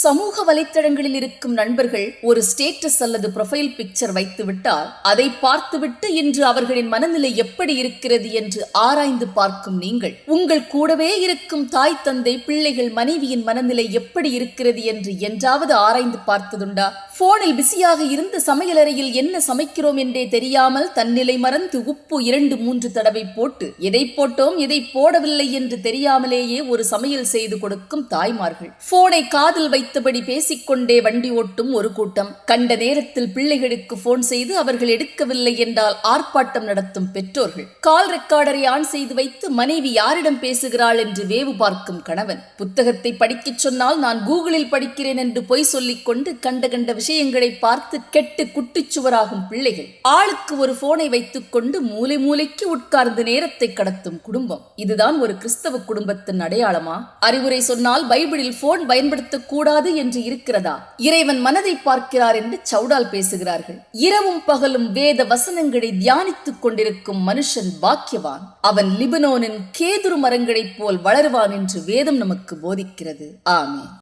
சமூக வலைத்தளங்களில் இருக்கும் நண்பர்கள் ஒரு ஸ்டேட்டஸ் அல்லது ப்ரொஃபைல் பிக்சர் வைத்து விட்டால் அதை பார்த்துவிட்டு இன்று அவர்களின் மனநிலை எப்படி இருக்கிறது என்று ஆராய்ந்து பார்க்கும் நீங்கள். உங்கள் கூடவே இருக்கும் தாய் தந்தை பிள்ளைகள் மனைவியின் மனநிலை எப்படி இருக்கிறது என்று என்றாவது ஆராய்ந்து பார்த்ததுண்டா? போனில் பிஸியாக இருந்து சமையலறையில் என்ன சமைக்கிறோம் என்றே தெரியாமல் தன்னிலை மறந்து உப்பு இரண்டு மூன்று தடவை போட்டு எதை போட்டோம் எதை போடவில்லை என்று தெரியாமலேயே ஒரு சமையல் செய்து கொடுக்கும் தாய்மார்கள். போனை காதில் வைத்தபடி பேசிக்கொண்டே வண்டி ஓட்டும் ஒரு கூட்டம். கண்ட நேரத்தில் பிள்ளைகளுக்கு போன் செய்து அவர்கள் எடுக்கவில்லை என்றால் ஆர்ப்பாட்டம் நடத்தும் பெற்றோர்கள். கால் ரெக்கார்டரை ஆன் செய்து வைத்து மனைவி யாரிடம் பேசுகிறாள் என்று வேவு பார்க்கும் கணவன். புத்தகத்தை படிக்கச் சொன்னால் நான் கூகுளில் படிக்கிறேன் என்று பொய் சொல்லிக் கொண்டு கண்ட கண்ட விஷயங்களை பார்த்து கெட்டு குட்டிச்சுவராகும் பிள்ளைகள். ஆளுக்கு ஒரு போனை வைத்துக் கொண்டு மூலை மூலைக்கு உட்கார்ந்து நேரத்தை கடத்தும் குடும்பம். இதுதான் ஒரு கிறிஸ்தவ குடும்பத்தின் அடையாளமா? அறிவுரை சொன்னால் பைபிளில் போன் பயன்படுத்தக்கூடாது என்று இருக்கிறதா? இறைவன் மனதை பார்க்கிறார் என்று சவுடால் பேசுகிறார்கள். இரவும் பகலும் வேத வசனங்களை தியானித்துக் கொண்டிருக்கும் மனுஷன் பாக்கியவான். அவன் லிபனோனின் கேதுரு மரங்களைப் போல் வளருவான் என்று வேதம் நமக்கு போதிக்கிறது. ஆமே